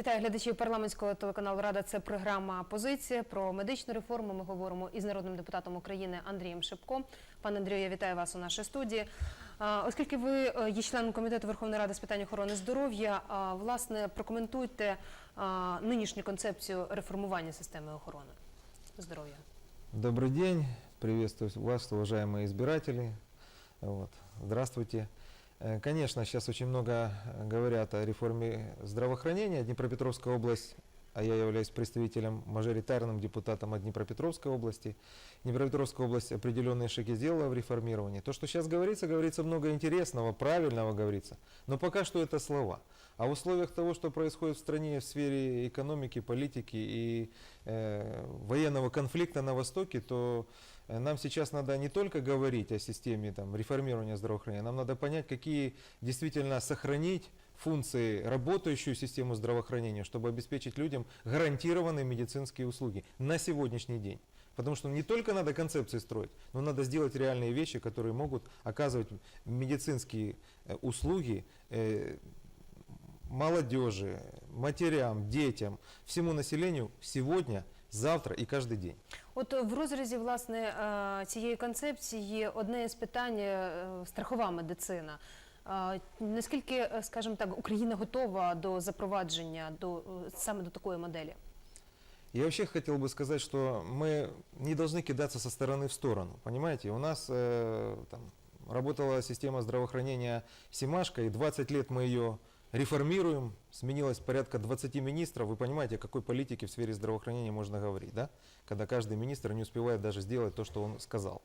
Вітаю глядачів парламентського телеканалу Рада. Це програма Позиція про медичну реформу. Ми говоримо із народним депутатом України Андрієм Шипко. Пане Андрію, я вітаю вас у нашій студії. Оскільки ви е, є членом комітету Верховної Ради з питань охорони здоров'я, власне прокоментуйте нинішню концепцію реформування системи охорони здоров'я. Добрый день, приветствую вас, уважаемые избиратели. Вот. Здравствуйте. Э, Конечно, сейчас очень много э, говорят о реформе здравоохранения. Днепропетровская область, а я являюсь представителем, мажоритарным депутатом от Днепропетровской области. Днепропетровская область определенные шаги сделала в реформировании. То, что сейчас говорится, говорится много интересного, правильного говорится, но пока что это слова. А в условиях того, что происходит в стране в сфере экономики, политики и э, военного конфликта на Востоке, то нам сейчас надо не только говорить о системе там, реформирования здравоохранения, нам надо понять, какие действительно сохранить функции, работающую систему здравоохранения, чтобы обеспечить людям гарантированные медицинские услуги на сегодняшний день. Потому что не только надо концепции строить, но надо сделать реальные вещи, которые могут оказывать медицинские э, услуги э, молодежи, матерям, детям, всему населению сегодня, завтра и каждый день. От в розрізі власне е, цієї концепції одне із питань е, страхова медицина. Е, Наскільки, е, скажімо так, Україна готова до запровадження до е, саме до такої моделі? Я вообще хотел бы сказать, что мы не должны кидаться со стороны в сторону. Понимаете, у нас э, там, работала система здравоохранения Симашка, и 20 лет мы ее реформируем. Сменилось порядка 20 министров. Вы понимаете, о какой политике в сфере здравоохранения можно говорить, да? Когда каждый министр не успевает даже сделать то, что он сказал.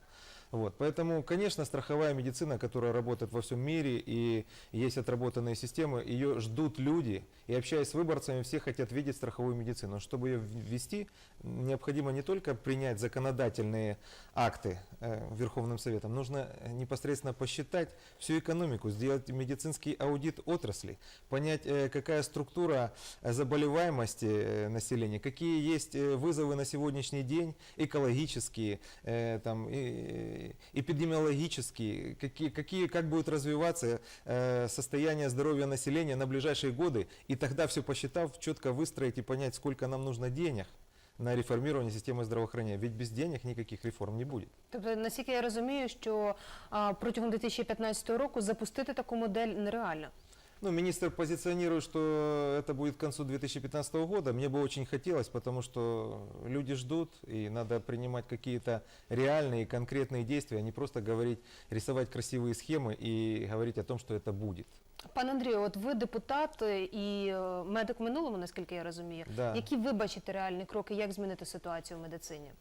Вот. Поэтому, конечно, страховая медицина, которая работает во всем мире и есть отработанные системы, ее ждут люди. И общаясь с выборцами, все хотят видеть страховую медицину. Чтобы ее ввести, необходимо не только принять законодательные акты э, Верховным Советом, нужно непосредственно посчитать всю экономику, сделать медицинский аудит отрасли, понять, э, какая структура э, заболеваемости э, населения, какие есть э, вызовы на сегодняшний день, экологические, э, там, и- эпидемиологические, какие, какие, как будет развиваться э, состояние здоровья населения на ближайшие годы, и тогда все посчитав, четко выстроить и понять, сколько нам нужно денег на реформирование системы здравоохранения. Ведь без денег никаких реформ не будет. Тобто, наскільки я розумію, що а, протягом 2015 року запустити таку модель нереально. Ну, министр позиционирует, что это будет к концу 2015 года. Мне бы очень хотелось, потому что люди ждут, и надо принимать какие-то реальные, конкретные действия, а не просто говорить, рисовать красивые схемы и говорить о том, что это будет. Пане Андрію, от ви депутат і е, медик в минулому, наскільки я розумію. Да. Які ви бачите реальні кроки, як змінити ситуацію в медицині?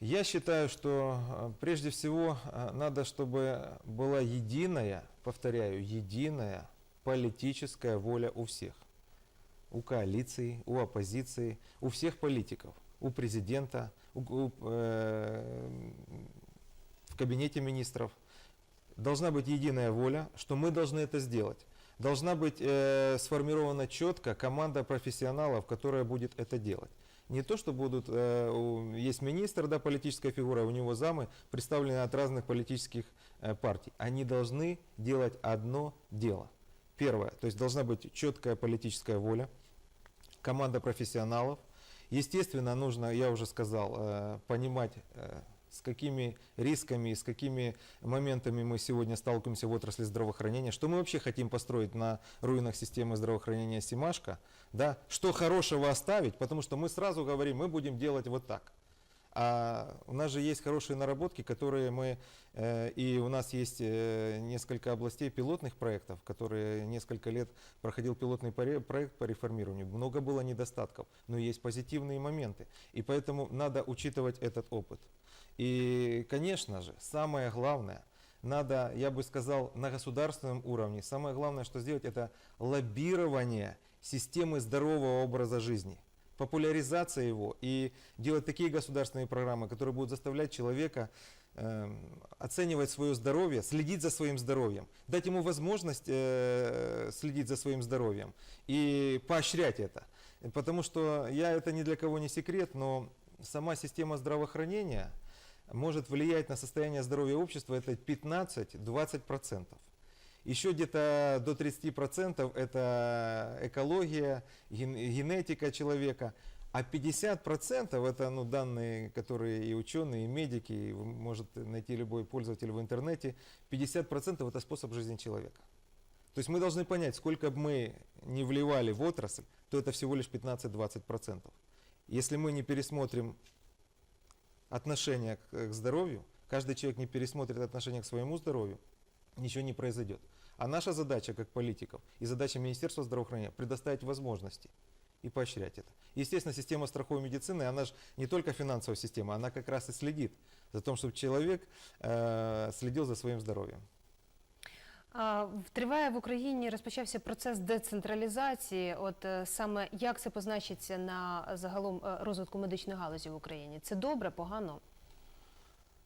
Я считаю, что э, прежде всего э, надо, чтобы была единая, повторяю, единая политическая воля у всех. У коалиции, у оппозиции, у всех политиков, у президента, у- у, э, в кабинете министров. Должна быть единая воля, что мы должны это сделать. Должна быть э, сформирована четко команда профессионалов, которая будет это делать. Не то, что будут, э, есть министр, да, политическая фигура, у него замы, представлены от разных политических э, партий. Они должны делать одно дело. Первое, то есть должна быть четкая политическая воля, команда профессионалов. Естественно, нужно, я уже сказал, э, понимать, э, с какими рисками, с какими моментами мы сегодня сталкиваемся в отрасли здравоохранения, что мы вообще хотим построить на руинах системы здравоохранения Симашка, да, что хорошего оставить, потому что мы сразу говорим, мы будем делать вот так. А у нас же есть хорошие наработки, которые мы, э, и у нас есть э, несколько областей пилотных проектов, которые несколько лет проходил пилотный проект по реформированию. Много было недостатков, но есть позитивные моменты. И поэтому надо учитывать этот опыт. И, конечно же, самое главное, надо, я бы сказал, на государственном уровне, самое главное, что сделать, это лоббирование системы здорового образа жизни популяризация его и делать такие государственные программы, которые будут заставлять человека эм, оценивать свое здоровье, следить за своим здоровьем, дать ему возможность э, следить за своим здоровьем и поощрять это. Потому что я это ни для кого не секрет, но сама система здравоохранения может влиять на состояние здоровья общества это 15-20%. Еще где-то до 30% это экология, ген- генетика человека. А 50% это ну, данные, которые и ученые, и медики, и может найти любой пользователь в интернете, 50% это способ жизни человека. То есть мы должны понять, сколько бы мы не вливали в отрасль, то это всего лишь 15-20%. Если мы не пересмотрим отношение к здоровью, каждый человек не пересмотрит отношение к своему здоровью, ничего не произойдет. А наша задача как политиков и задача Министерства здравоохранения предоставить возможности и поощрять это. Естественно, система страховой медицины, она же не только финансовая система, она как раз и следит за тем, чтобы человек э, следил за своим здоровьем. А, в- Триває в Україні розпочався процес децентралізації. От е, саме як це позначиться на е, загалом е, розвитку медичної галузі в Україні? Це добре, погано?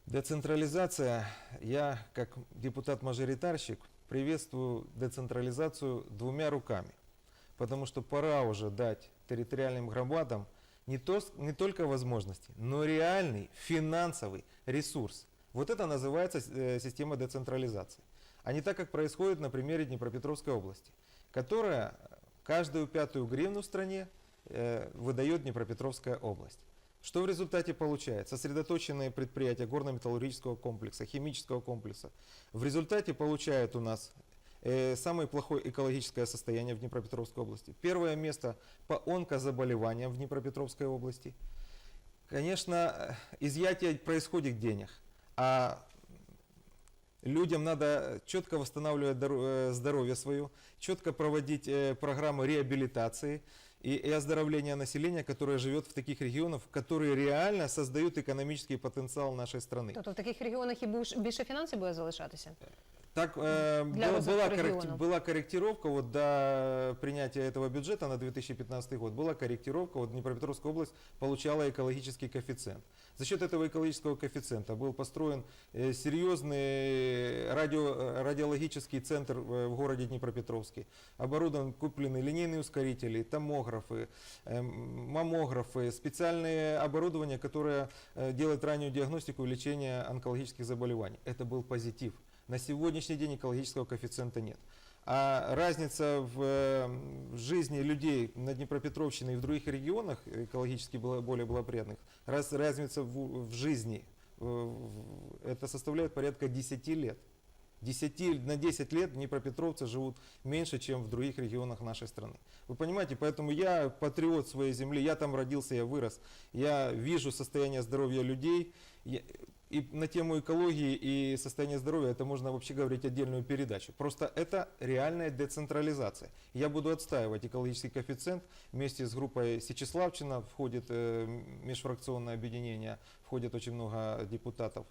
Децентрализация, я как депутат-мажоритарщик приветствую децентрализацию двумя руками. Потому что пора уже дать территориальным громадам не, то, не только возможности, но реальный финансовый ресурс. Вот это называется э, система децентрализации. А не так, как происходит на примере Днепропетровской области, которая каждую пятую гривну в стране э, выдает Днепропетровская область. Что в результате получается? Сосредоточенные предприятия горно-металлургического комплекса, химического комплекса в результате получают у нас э, самое плохое экологическое состояние в Днепропетровской области. Первое место по онкозаболеваниям в Днепропетровской области. Конечно, изъятие происходит денег, а людям надо четко восстанавливать э, здоровье свое, четко проводить э, программы реабилитации и, и оздоровления населения, которое живет в таких регионах, которые реально создают экономический потенциал нашей страны. Тобто в таких регіонах і більш- більше фінансів буде залишатися? Так, э, Для была, развития была, корректировка вот до принятия этого бюджета на 2015 год. Была корректировка, вот Днепропетровская область получала экологический коэффициент. За счет этого экологического коэффициента был построен э, серьезный радио, э, радиологический центр э, в городе Днепропетровске. Оборудован, куплены линейные ускорители, томографы, э, маммографы, специальное оборудование, которое э, делает раннюю диагностику и лечение онкологических заболеваний. Это был позитив. На сегодняшний день экологического коэффициента нет. А разница в, жизни людей на Днепропетровщине и в других регионах экологически более благоприятных, раз, разница в, в жизни, э, это составляет порядка 10 лет. 10, на 10 лет днепропетровцы живут меньше, чем в других регионах нашей страны. Вы понимаете, поэтому я патриот своей земли, я там родился, я вырос, я вижу состояние здоровья людей, и на тему экологии и состояния здоровья это можно вообще говорить отдельную передачу. Просто это реальная децентрализация. Я буду отстаивать экологический коэффициент вместе с группой Сечеславчина, входит э, межфракционное объединение, входит очень много депутатов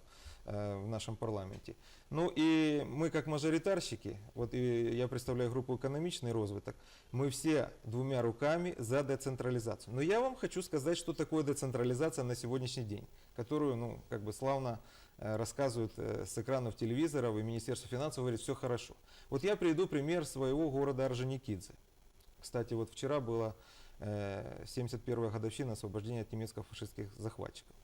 в нашем парламенте. Ну и мы как мажоритарщики, вот и я представляю группу экономичный розвиток, мы все двумя руками за децентрализацию. Но я вам хочу сказать, что такое децентрализация на сегодняшний день, которую, ну, как бы славно э, рассказывают э, с экранов телевизоров, и Министерство финансов говорит, все хорошо. Вот я приведу пример своего города Орджоникидзе. Кстати, вот вчера была э, 71-я годовщина освобождения от немецко-фашистских захватчиков.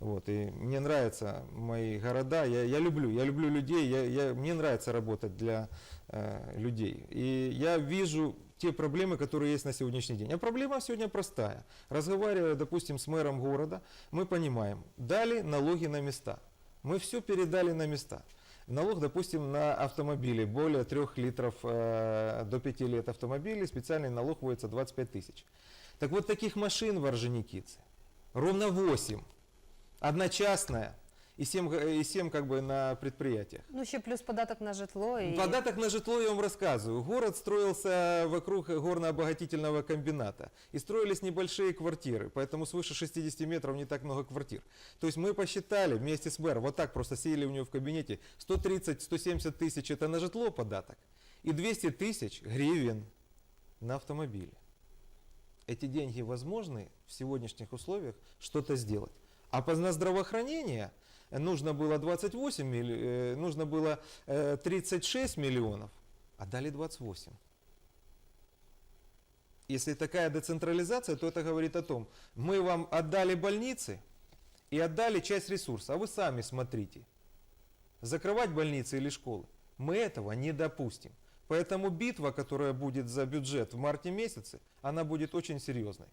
Вот, и мне нравятся мои города, я, я люблю, я люблю людей, я, я, мне нравится работать для э, людей. И я вижу те проблемы, которые есть на сегодняшний день. А проблема сегодня простая. Разговаривая, допустим, с мэром города, мы понимаем, дали налоги на места. Мы все передали на места. Налог, допустим, на автомобили более 3 литров э, до 5 лет автомобилей, специальный налог вводится 25 тысяч. Так вот таких машин в Орджоникидзе ровно 8. Одна частная и 7, г- и 7 как бы на предприятиях. Ну ще плюс податок на житло і Податок на житло я вам рассказываю. Город строился вокруг горно-обогатительного комбината. И строились небольшие квартиры, поэтому свыше 60 метров не так много квартир. То есть мы посчитали вместе с мэром, вот так просто сели у него в кабинете, 130-170 тысяч это на житло податок. И 200 тысяч гривен на автомобили. Эти деньги возможны в сегодняшних условиях что-то сделать. А на здравоохранение нужно было 28 милли- э, нужно было э, 36 миллионов, а дали 28. Если такая децентрализация, то это говорит о том, мы вам отдали больницы и отдали часть ресурса, а вы сами смотрите. Закрывать больницы или школы мы этого не допустим. Поэтому битва, которая будет за бюджет в марте месяце, она будет очень серьезной.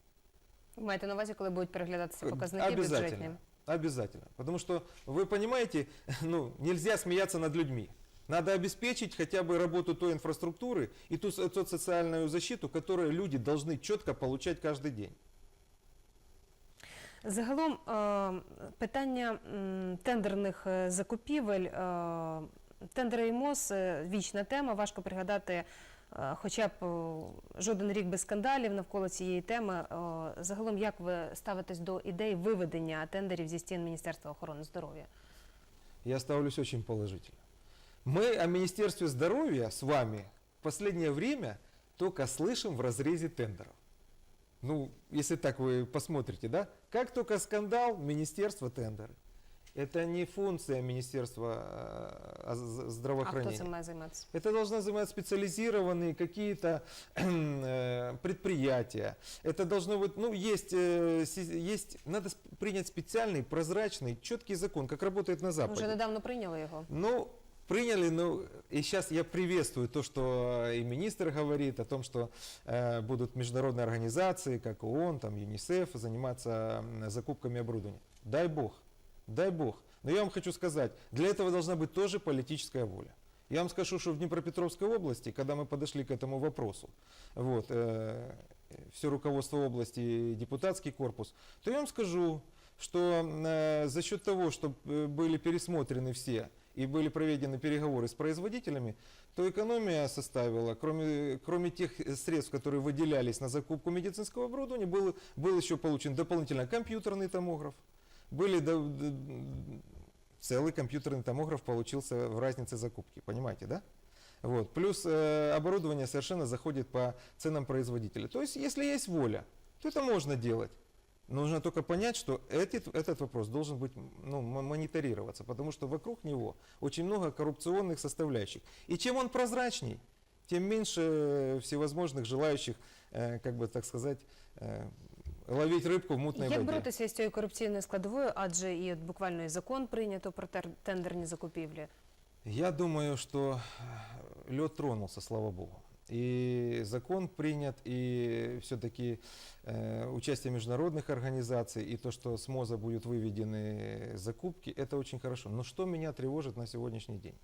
Ви маєте на увазі, коли будуть переглядатися показники Э, Обязательно. бюджетні? Обязательно. Потому что, вы понимаете, ну, нельзя смеяться над людьми. Надо обеспечить хотя бы работу той инфраструктуры и ту, со- ту социальную защиту, которую люди должны четко получать каждый день. Загалом е, питання м, тендерних е, закупівель, е, тендери і МОЗ е, – вічна тема. Важко пригадати е, хоча б е, жоден рік без скандалів навколо цієї теми. Е, Загалом, як ви ставитесь до ідей виведення тендерів зі стін Міністерства охорони здоров'я? Я ставлюсь очень положительно. Мы о Министерстве здоровья с вами в последнее время только слышим в разрезе тендеров. Ну, если так вы посмотрите, да? Как только скандал, Министерство тендеры. Это не функция Министерства э, а- з- А здравоохранения. цим має займатися? Это должны заниматься специализированные какие-то э, предприятия. Это должно быть, ну, есть, э, есть, надо принять специальный, прозрачный, четкий закон, как работает на Западе. Вже недавно прийняли його. Ну, приняли, ну, и сейчас я приветствую то, что и министр говорит о том, что э, будут международные организации, как ООН, там, ЮНИСЕФ, заниматься закупками оборудования. Дай бог, дай бог. Но я вам хочу сказать, для этого должна быть тоже политическая воля. Я вам скажу, что в Днепропетровской области, когда мы подошли к этому вопросу, вот, все руководство области и депутатский корпус, то я вам скажу, что э, за счет того, что э, были пересмотрены все и были проведены переговоры с производителями, то экономия составила, кроме, кроме тех э, средств, которые выделялись на закупку медицинского оборудования, был, был еще получен дополнительно компьютерный томограф, были целый компьютерный томограф получился в разнице закупки, понимаете, да? Вот. Плюс э, оборудование совершенно заходит по ценам производителя. То есть, если есть воля, то это можно делать. Нужно только понять, что этот, этот вопрос должен быть ну, мониторироваться, потому что вокруг него очень много коррупционных составляющих. И чем он прозрачней, тем меньше всевозможных желающих, э, как бы так сказать, э, ловить рыбку в мутной Як воде. боротися з цією корупційною складовою, адже і от буквально і закон прийнято про тер- тендерні закупівлі. Я думаю, что лед тронулся, слава богу. И закон принят, и все-таки э, участие международных организаций, и то, что с МОЗа будут выведены закупки, это очень хорошо. Но что меня тревожит на сегодняшний день?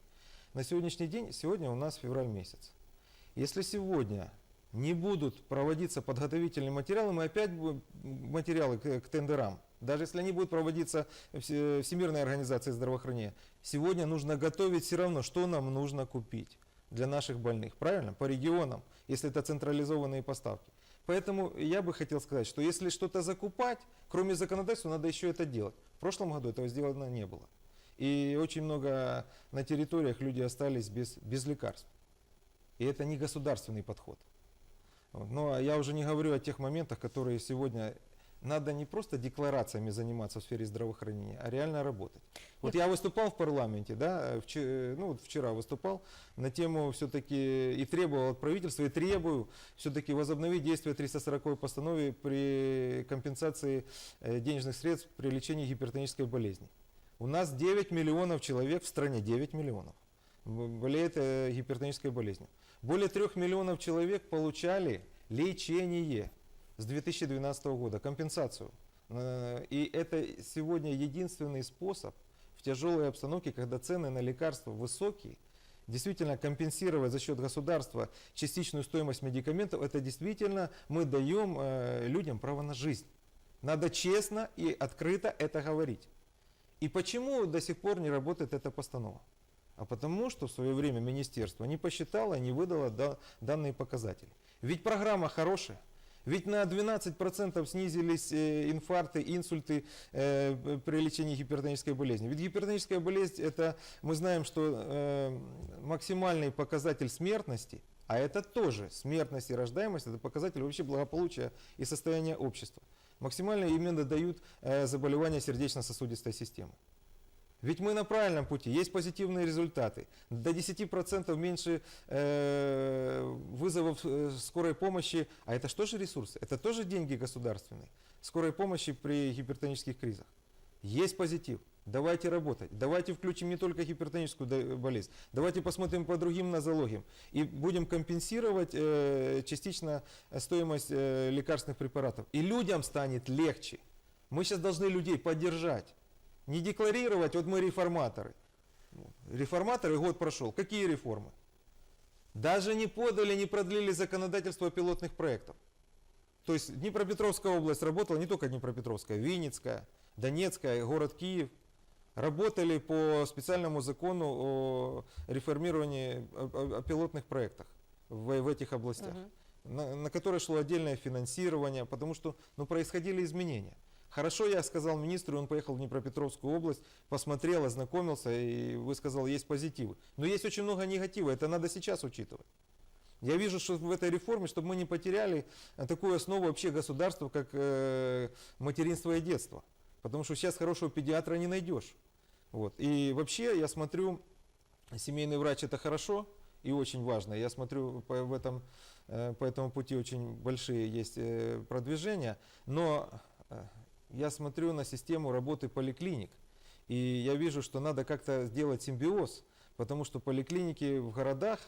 На сегодняшний день, сегодня у нас февраль месяц. Если сегодня не будут проводиться подготовительные материалы, мы опять материалы к, к тендерам, даже если они будут проводиться Все- Всемирной организацией здравоохранения, сегодня нужно готовить все равно, что нам нужно купить для наших больных, правильно? По регионам, если это централизованные поставки. Поэтому я бы хотел сказать, что если что-то закупать, кроме законодательства, надо еще это делать. В прошлом году этого сделано не было. И очень много на территориях люди остались без, без лекарств. И это не государственный подход. Но я уже не говорю о тех моментах, которые сегодня надо не просто декларациями заниматься в сфере здравоохранения, а реально работать. Вот я выступал в парламенте, да, вчера, ну вот вчера выступал на тему все-таки и требовал от правительства, и требую все-таки возобновить действие 340 постановы при компенсации э, денежных средств при лечении гипертонической болезни. У нас 9 миллионов человек в стране, 9 миллионов болеет э, гипертонической болезнью. Более 3 миллионов человек получали лечение с 2012 года, компенсацию. Э, И это сегодня единственный способ в тяжелой обстановке, когда цены на лекарства высокие, действительно компенсировать за счет государства частичную стоимость медикаментов, это действительно мы даем э, людям право на жизнь. Надо честно и открыто это говорить. И почему до сих пор не работает эта постанова? А потому что в свое время министерство не посчитало, не выдало да- данные показатели. Ведь программа хорошая. Ведь на 12% снизились э, инфаркты, инсульты э, при лечении гипертонической болезни. Ведь гипертоническая болезнь, это мы знаем, что э, максимальный показатель смертности, а это тоже смертность и рождаемость, это показатель вообще благополучия и состояния общества. Максимально именно дают заболевания сердечно-сосудистой системы. Ведь мы на правильном пути, есть позитивные результаты. До 10% меньше э, вызовов э, скорой помощи, а это же тоже ресурсы, это тоже деньги государственные, скорой помощи при гипертонических кризах. Есть позитив. Давайте работать. Давайте включим не только гипертоническую болезнь. Давайте посмотрим по другим нозологиям. И будем компенсировать э, частично стоимость э, лекарственных препаратов. И людям станет легче. Мы сейчас должны людей поддержать. Не декларировать, вот мы реформаторы. Реформаторы год прошел. Какие реформы? Даже не подали, не продлили законодательство пилотных проектов. То есть Днепропетровская область работала, не только Днепропетровская, Винницкая, Донецкая, город Киев. Работали по специальному закону о реформировании о, о- пилотных проектах в, в этих областях, Мгм. на, на которые шло отдельное финансирование, потому что ну, происходили изменения. Хорошо, я сказал министру, он поехал в Днепропетровскую область, посмотрел, ознакомился и высказал, есть позитивы. Но есть очень много негатива, это надо сейчас учитывать. Я вижу, что в этой реформе, чтобы мы не потеряли такую основу вообще государства, как э, материнство и детство. Потому что сейчас хорошего педиатра не найдешь. Вот. И вообще я смотрю, семейный врач это хорошо и очень важно. Я смотрю по, в этом, э, по этому пути очень большие есть э, продвижения. Но я смотрю на систему работы поликлиник. И я вижу, что надо как-то сделать симбиоз, потому что поликлиники в городах,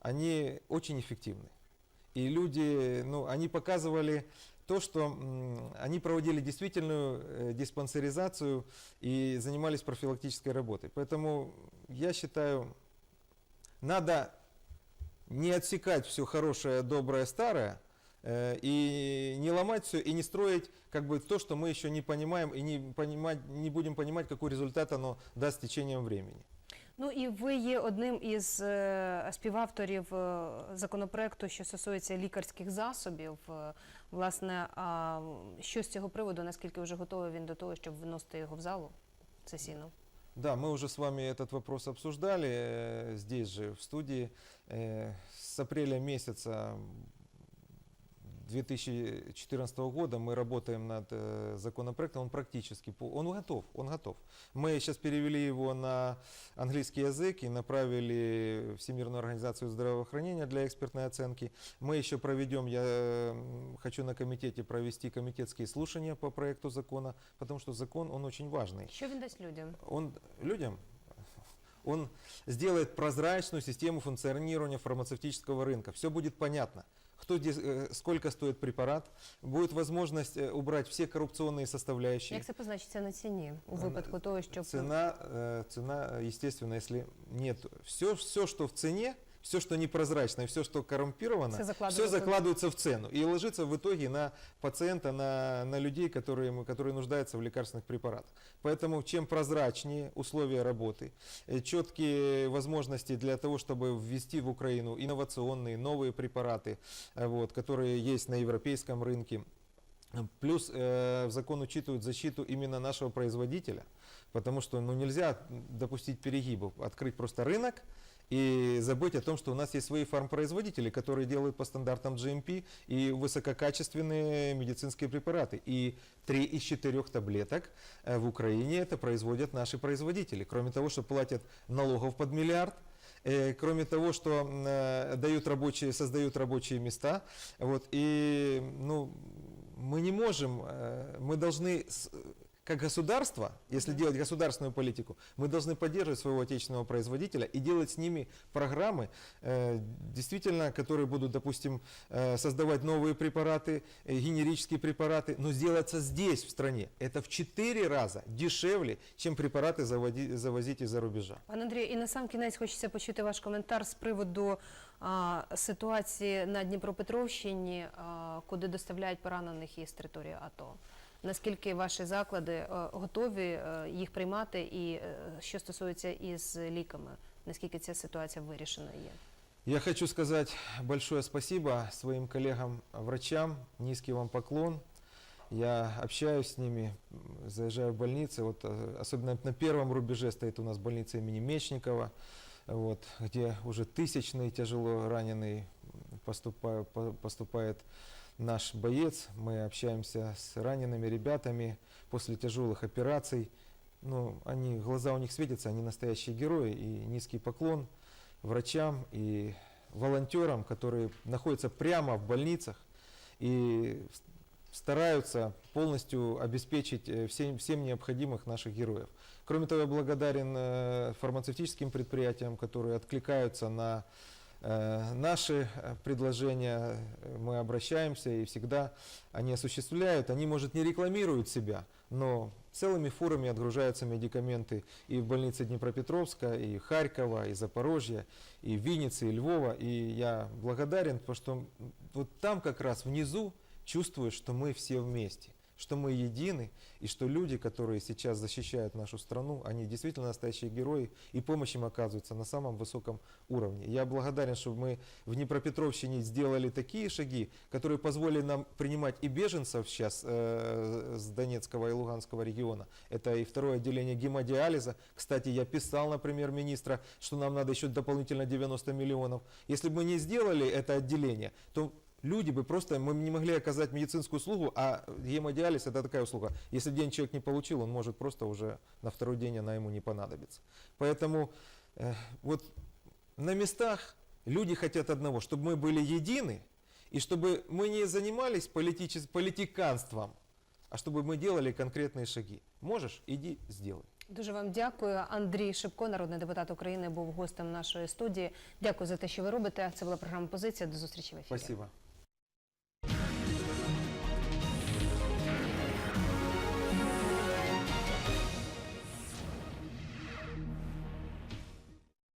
они очень эффективны. И люди, ну, они показывали то, что они проводили действительную э, диспансеризацию и занимались профилактической работой. Поэтому я считаю, надо не отсекать все хорошее, доброе, старое, и не ломать все, и не строить как бы то, что мы еще не понимаем, і не, понимать, не будем понимать, какой результат оно даст с течением времени. Ну і ви є одним із е, співавторів е, законопроекту, що стосується лікарських засобів. Е, Власне, а що з цього приводу, наскільки вже готовий він до того, щоб виносити його в залу сесійну? Да, мы уже с вами этот вопрос обсуждали э, здесь же, в студии. Э, С апреля месяца 2014 года мы работаем над э, законопроектом, он практически, он готов, он готов. Мы сейчас перевели его на английский язык и направили в Всемирную организацию здравоохранения для экспертной оценки. Мы еще проведем, я э, хочу на комитете провести комитетские слушания по проекту закона, потому что закон, он очень важный Що він дасть людям? он людям, он сделает прозрачную систему функционирования фармацевтического рынка. Все будет понятно. Кто здесь, э, сколько стоит препарат, будет возможность э, убрать все коррупционные составляющие. Як це позначиться на ціні у випадку того, щоб Цена, э, цена, э, естественно, если нет, все, все, что в цене, все, что непрозрачно, и все, что коррумпировано, Все закладывается все в- закладывается в цену и ложится в итоге на пациента, на, на людей, которые, которые нуждаются в лекарственных препаратах. Поэтому чем прозрачнее условия работы, э, четкие возможности для того, чтобы ввести в Украину инновационные, новые препараты, э, вот, которые есть на европейском рынке, Плюс э, в закон учитывают защиту именно нашего производителя, потому что ну, нельзя допустить перегибов, открыть просто рынок и забыть о том, что у нас есть свои фармпроизводители, которые делают по стандартам GMP и высококачественные медицинские препараты. И три из четырех таблеток э, в Украине это производят наши производители. Кроме того, что платят налогов под миллиард, Э, кроме того, что э, дают рабочие, создают рабочие места, вот, и ну, мы не можем, мы должны, как государство, если Мгм. делать государственную политику, мы должны поддерживать своего отечественного производителя и делать с ними программы, э, действительно, которые будут, допустим, э, создавать новые препараты, э, генерические препараты, но сделаться здесь, в стране. Это в 4 раза дешевле, чем препараты заводи- завозить из-за рубежа. Пане Андрію, і на сам кінець хочеться почути ваш коментар з приводу а, ситуації на Дніпропетровщині, а, куди доставляють поранених із території АТО. Наскільки ваші заклади е, готові е, їх приймати, і е, що стосується із ліками, наскільки ця ситуація вирішена є? Я хочу сказать большое спасибо своим коллегам-врачам, низкий вам поклон. Я общаюсь с ними, м, заезжаю в больницы, вот, э, особенно на первом рубеже стоит у нас больница имени Мечникова, вот, где уже тысячный тяжело раненый поступает, поступает наш боец. Мы общаемся с ранеными ребятами после тяжелых операций. Ну, они, глаза у них светятся, они настоящие герои, и низкий поклон врачам и волонтерам, которые находятся прямо в больницах и стараются полностью обеспечить э, всем, всем необходимых наших героев. Кроме того, я благодарен э, фармацевтическим предприятиям, которые откликаются на наши э, предложения. Мы обращаемся и всегда они осуществляют. Они, может, не рекламируют себя, но целыми фурами отгружаются медикаменты и в больнице Днепропетровска, и Харькова, и Запорожья, и Винницы, и Львова. И я благодарен, потому что вот там как раз внизу чувствуешь, что мы все вместе, что мы едины, и что люди, которые сейчас защищают нашу страну, они действительно настоящие герои, и помощь им оказывается на самом высоком уровне. Я благодарен, что мы в Днепропетровщине сделали такие шаги, которые позволили нам принимать и беженцев сейчас э, с Донецкого и Луганского региона. Это и второе отделение гемодиализа. Кстати, я писал на премьер-министра, что нам надо еще дополнительно 90 миллионов. Если бы мы не сделали это отделение, то люди бы просто, мы не могли оказать медицинскую услугу, а гемодиализ это такая услуга. Если день человек не получил, он может просто уже на второй день она ему не понадобится. Поэтому э, вот на местах люди хотят одного, чтобы мы были едины, и чтобы мы не занимались политичес- политиканством, а чтобы мы делали конкретные шаги. Можешь? Иди, сделай. Дуже вам дякую. Андрій Шипко, народний депутат України, був гостем нашої студії. Дякую за те, що ви робите. Це була програма Позиція. До зустрічі в ефірі. Спасибо.